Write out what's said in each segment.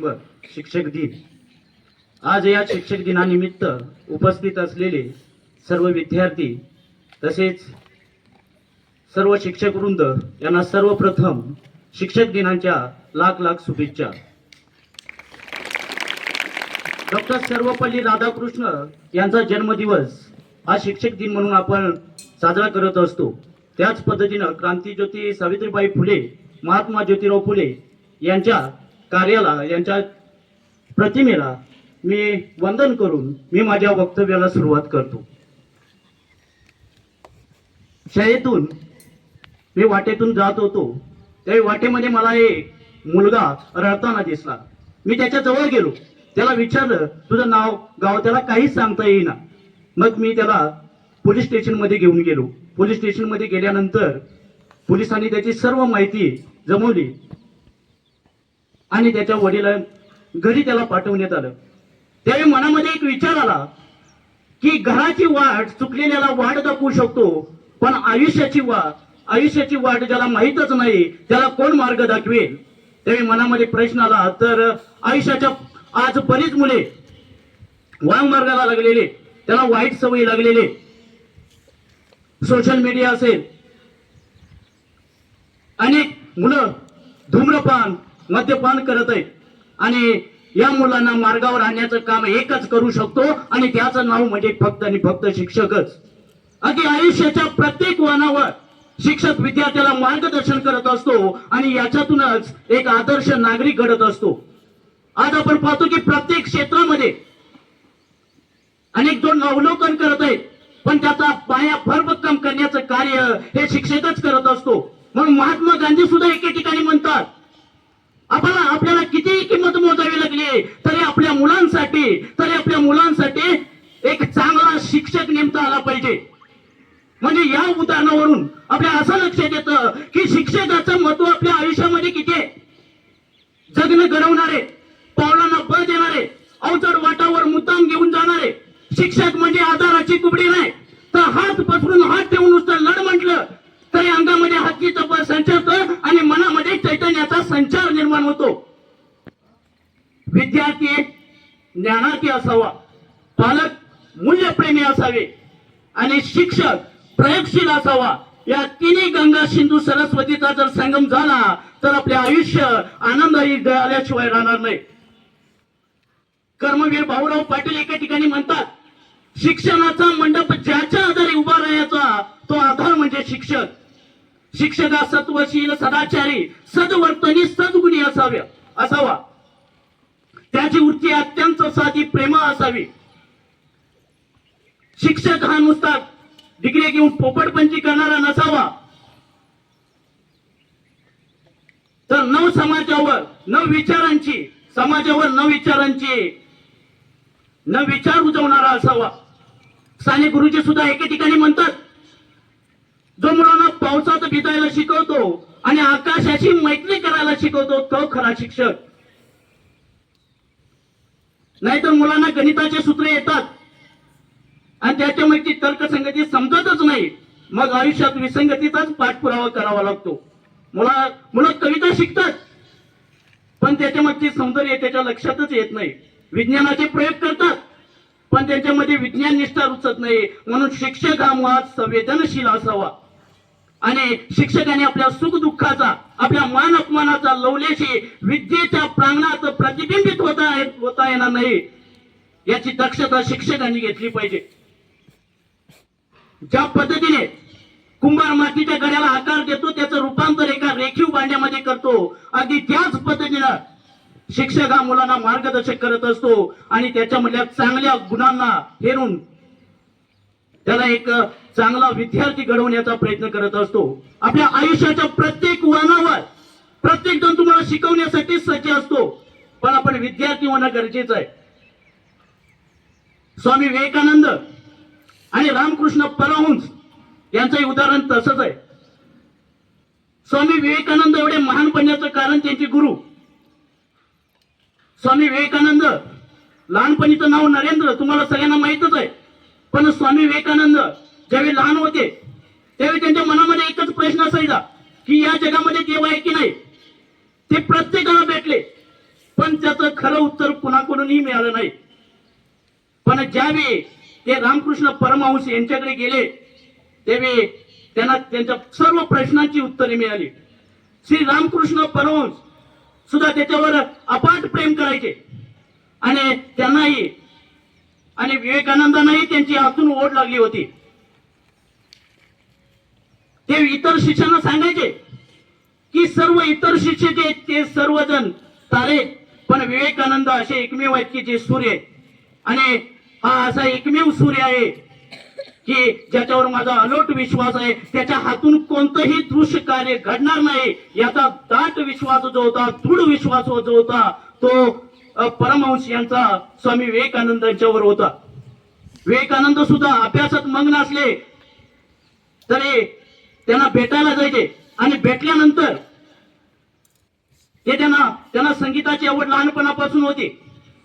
डिसेंबर शिक्षक दिन. आज या शिक्षक दिनानिमित्त उपस्थित असलेले सर्व विद्यार्थी तसेच सर्व शिक्षक वृंद यांना सर्वप्रथम शिक्षक दिनाच्या लाख लाख शुभेच्छा. डॉक्टर सर्वपल्ली राधाकृष्ण यांचा जन्मदिवस हा शिक्षक दिन म्हणून आपण साजरा करत असतो. त्याच पद्धतीनं क्रांतीज्योती सावित्रीबाई फुले महात्मा ज्योतिराव फुले यांच्या कार्याला यांच्या प्रतिमेला मी वंदन करून मी माझ्या वक्तव्याला सुरुवात करतो. शाळेतून मी वाटेतून जात होतो. त्यावेळी वाटेमध्ये मला एक मुलगा रडताना दिसला. मी त्याच्याजवळ गेलो. त्याला विचारलं तुझं नाव गाव त्याला काहीच सांगता येईना. मग मी त्याला पोलीस स्टेशनमध्ये घेऊन गेलो. पोलीस स्टेशनमध्ये गेल्यानंतर पोलिसांनी त्याची सर्व माहिती जमवली. आणि त्याच्या वडिला घरी त्याला पाठवण्यात आलं. त्यावेळी मनामध्ये एक विचार आला की घराची वाट चुकलेल्याला वाट दाखवू शकतो पण आयुष्याची वाट आयुष्याची वाट ज्याला माहीतच नाही त्याला कोण मार्ग दाखवेल? त्यावेळी मनामध्ये प्रश्न आला तर आयुष्याच्या आज बरीच मुले वांग मार्गाला लागलेले त्याला वाईट सवयी लागलेले. सोशल मीडिया असेल. अनेक मुलं धूम्रपान मद्यपान करत आहे. आणि या मुलांना मार्गावर आणण्याचं काम एकच करू शकतो आणि त्याचं नाव म्हणजे फक्त आणि फक्त शिक्षकच. अगदी आयुष्याच्या प्रत्येक वनावर शिक्षक विद्यार्थ्याला मार्गदर्शन करत असतो आणि याच्यातूनच एक आदर्श नागरिक घडत असतो. आज आपण पाहतो की प्रत्येक क्षेत्रामध्ये अनेक जण अवलोकन करत आहेत पण त्याचा पाया भरभक्कम करण्याचं कार्य हे शिक्षकच करत असतो. म्हणून महात्मा गांधी सुद्धा एके ठिकाणी म्हणतात आपल्याला आपल्याला कितीही किंमत मोजावी लागली तरी आपल्या मुलांसाठी तरी आपल्या मुलांसाठी एक चांगला शिक्षक नेमता आला पाहिजे. म्हणजे या उदाहरणावरून आपल्या असं लक्षात येतं की शिक्षकाचं महत्त्व आपल्या आयुष्यामध्ये किती आहे? जगणं घडवणारे पावलांना बळ देणारे अवजड वाटावर मुद्दाम घेऊन जाणारे शिक्षक म्हणजे आधाराची कुबडी नाही. तर हात पसरून हात ठेवून नुसतं लढ म्हटलं तरी अंगामध्ये हत्तीचं बळ संचारतं आणि मनामध्ये चैतन्याचा संचार निर्माण होतो. विद्यार्थी ज्ञानार्थी असावा. पालक मूल्यप्रेमी असावे. आणि शिक्षक प्रयोगशील असावा. या तिन्ही गंगा सिंधू सरस्वतीचा जर संगम झाला तर आपले आयुष्य आनंदही आल्याशिवाय राहणार नाही. कर्मवीर भाऊराव पाटील एका ठिकाणी म्हणतात शिक्षणाचा मंडप ज्याच्या आधारे उभा राहायचा तो आधार म्हणजे शिक्षक. शिक्षका सत्वशील सदाचारी सदवर्तनी सद्गुणी असाव्या असावा. त्याची वृत्ती अत्यंत साधी प्रेम असावी. शिक्षक हा नुसता डिग्री घेऊन पोपटपंची करणारा नसावा. तर नव समाजावर नव विचारांची समाजावर नव विचारांची न विचार रुजवणारा असावा. साने गुरुजी सुद्धा एके ठिकाणी म्हणतात जो मुलांना पावसात भिजायला शिकवतो आणि आकाशाशी मैत्री करायला शिकवतो तो खरा शिक्षक. नाहीतर मुलांना गणिताचे सूत्र येतात. आणि त्याच्यामुळे ती तर्कसंगती समजतच नाही. मग आयुष्यात विसंगतीचाच पाठपुरावा करावा लागतो. मुला मुलं कविता शिकतात. पण त्याच्यामध्ये सौंदर्य त्याच्या लक्षातच येत नाही. विज्ञानाचे प्रयोग करतात. पण त्यांच्यामध्ये विज्ञान निष्ठा रुचत नाही. म्हणून शिक्षक हा मुळात संवेदनशील असावा. आणि शिक्षकाने आपल्या सुख दुःखाचा आपल्या मान अपमानाचा लवलेशी विद्येच्या प्रांगणात प्रतिबिंबित होता होता येणार नाही याची दक्षता शिक्षकांनी घेतली पाहिजे. ज्या पद्धतीने कुंभार मातीच्या गड्याला आकार देतो त्याचं रूपांतर एका रेखीव भांड्यामध्ये करतो. अगदी त्याच पद्धतीनं शिक्षक हा मुलांना मार्गदर्शक करत असतो आणि त्याच्यामधल्या चांगल्या गुणांना हेरून त्याला एक चांगला विद्यार्थी घडवण्याचा प्रयत्न करत असतो. आपल्या आयुष्याच्या प्रत्येक वळणावर प्रत्येक जण तुम्हाला शिकवण्यासाठी सज्ज असतो. पण आपण विद्यार्थी होणं गरजेचं आहे. स्वामी विवेकानंद आणि रामकृष्ण परमहंस यांचंही उदाहरण तसंच आहे. स्वामी विवेकानंद एवढे महान बनण्याचं कारण त्यांचे गुरु. स्वामी विवेकानंद लहानपणीचं नाव नरेंद्र तुम्हाला सगळ्यांना माहितच आहे. पण स्वामी विवेकानंद ज्यावेळी लहान होते त्यावेळी त्यांच्या मनामध्ये एकच प्रश्न असायचा की या जगामध्ये देव आहे की नाही? ते प्रत्येकाला भेटले पण त्याचं खरं उत्तर कुणाकडूनही मिळालं नाही. पण ज्यावेळी ते रामकृष्ण परमहंस यांच्याकडे गेले त्यावेळी त्यांना त्यांच्या सर्व प्रश्नांची उत्तरे मिळाली. श्री रामकृष्ण परमहंस सुद्धा त्याच्यावर अपाट प्रेम करायचे. आणि त्यांनाही आणि विवेकानंदांनाही त्यांची आतून ओढ लागली होती. ते इतर शिष्यांना सांगायचे की सर्व इतर शिष्य जे आहेत ते सर्वजण तारे पण विवेकानंद असे एकमेव आहेत की जे सूर्य आणि हा असा एकमेव सूर्य आहे की ज्याच्यावर माझा अलोट विश्वास आहे त्याच्या हातून कोणतंही दृश्य कार्य घडणार नाही याचा दाट विश्वास जो होता दृढ विश्वास जो होता तो परमहंश परमहंस यांचा स्वामी विवेकानंद यांच्यावर होता. विवेकानंद सुद्धा अभ्यासात मग्न असले तरी त्यांना भेटायला जायचे. आणि भेटल्यानंतर ते त्यांना त्यांना संगीताची आवड लहानपणापासून होती.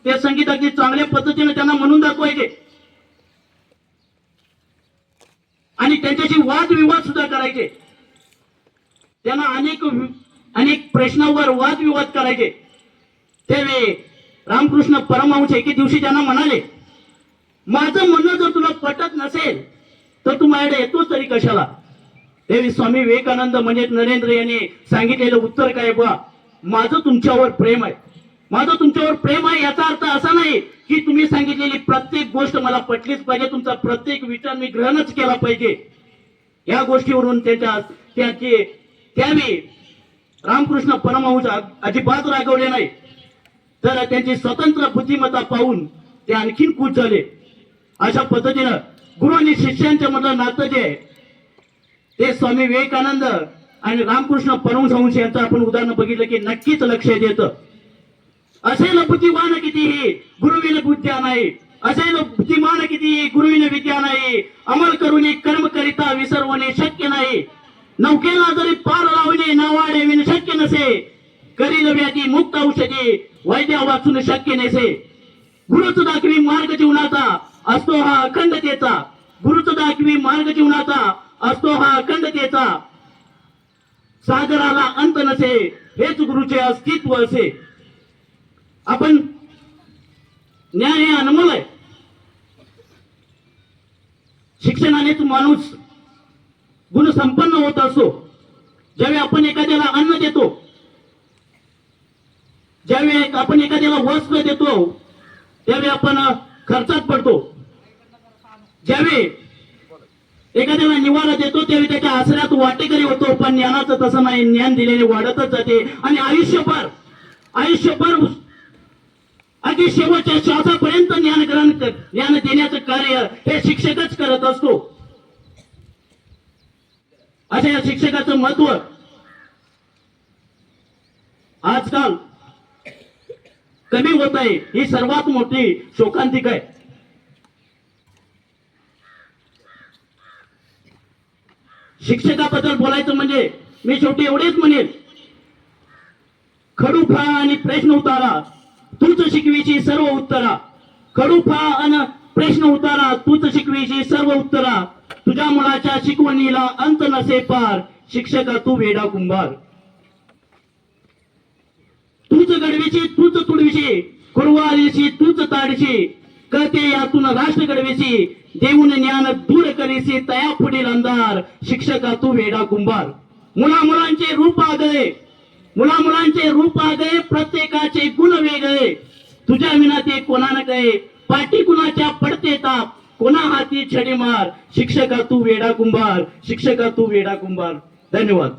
ते संगीताची चांगल्या पद्धतीने त्यांना म्हणून दाखवायचे. आणि त्यांच्याशी वादविवाद सुद्धा करायचे. त्यांना अनेक अनेक प्रश्नावर वादविवाद करायचे. त्यावेळी रामकृष्ण परमहंस एके दिवशी त्यांना म्हणाले माझं म्हणणं जर तुला पटत नसेल तर तू माझ्याकडे येतोच तरी कशाला? त्यावेळी स्वामी विवेकानंद म्हणजे नरेंद्र यांनी सांगितलेलं उत्तर काय बा माझं तुमच्यावर प्रेम आहे. माझं तुमच्यावर प्रेम आहे याचा अर्थ असा नाही की तुम्ही सांगितलेली प्रत्येक गोष्ट मला पटलीच पाहिजे तुमचा प्रत्येक विचार मी ग्रहणच केला पाहिजे. या गोष्टीवरून त्याच्या त्याचे त्यावेळी रामकृष्ण परमहंस अजिबात रागवले नाही. तर त्यांची स्वतंत्र बुद्धिमत्ता पाहून ते आणखीन खुश झाले. अशा पद्धतीनं गुरु आणि शिष्यांच्या मधलं नातं जे आहे ते स्वामी विवेकानंद आणि रामकृष्ण परमहंस यांचं आपण उदाहरण बघितलं की नक्कीच लक्ष देत. असेल बुद्धिमान कितीही गुरुविन बुद्ध्या नाही. असेल बुद्धिमान कितीही गुरुविन विद्या नाही. अमल करून कर्म करिता विसरवणे शक्य नाही. नौकेला जरी पार लावणे नावाडे विण शक्य नसे. करील व्याधी मुक्त औषधी वैद्या वाचून शक्य नसे. गुरुच दाखवी मार्ग जीवनाचा असतो हा अखंडतेचा. गुरुच दाखवी मार्ग जीवनाचा असतो हा अखंडतेचा. सागराला अंत नसे हेच गुरुचे अस्तित्व असे. आपण ज्ञान हे अनमोल आहे. शिक्षणानेच माणूस गुणसंपन्न होत असतो ज्यावेळी आपण एखाद्याला अन्न देतो ज्यावेळी आपण एखाद्याला वस्त्र देतो त्यावेळी आपण खर्चात पडतो. ज्यावेळी एखाद्याला निवारा देतो त्यावेळी त्याच्या आसऱ्यात वाटेकरी होतो पण ज्ञानाचं तसं नाही. ज्ञान दिलेले वाढतच जाते. आणि आयुष्यभर आयुष्यभर अगदी शेवटच्या श्वासापर्यंत ज्ञान ग्रहण ज्ञान देण्याचं कार्य हे शिक्षकच करत असतो. अशा या शिक्षकाचं महत्त्व आजकाल कमी होत आहे. ही सर्वात मोठी शोकांतिक आहे. शिक्षकाबद्दल बोलायचं म्हणजे मी शेवटी एवढेच म्हणेन. खडू फळा आणि प्रश्न उतारा. तूच शिकवीची सर्व उत्तरा. खडू फळा आणि प्रश्न उतारा तूच शिकवीची सर्व उत्तरा. तुझ्या मुलाच्या शिकवणीला अंत नसे पार. शिक्षका तू वेडा कुंभार. तूच घडवीची तूच तुडवीची कुरवारीशी तूच ताडशी. कळते यातून राष्ट्र घडवीची देऊन ज्ञान दूर करीसी तया पुढील अंधार शिक्षका तू वेडा कुंभार मुला मुलांचे रूप आगळे मुला मुलांचे रूप आगळे प्रत्येकाचे गुण वेगळे तुझ्या विना ते कोणानं गळे पाठी कुणाच्या पडते ताप कोणा हाती छडी मार शिक्षका तू वेडा कुंभार शिक्षका तू वेडा कुंभार धन्यवाद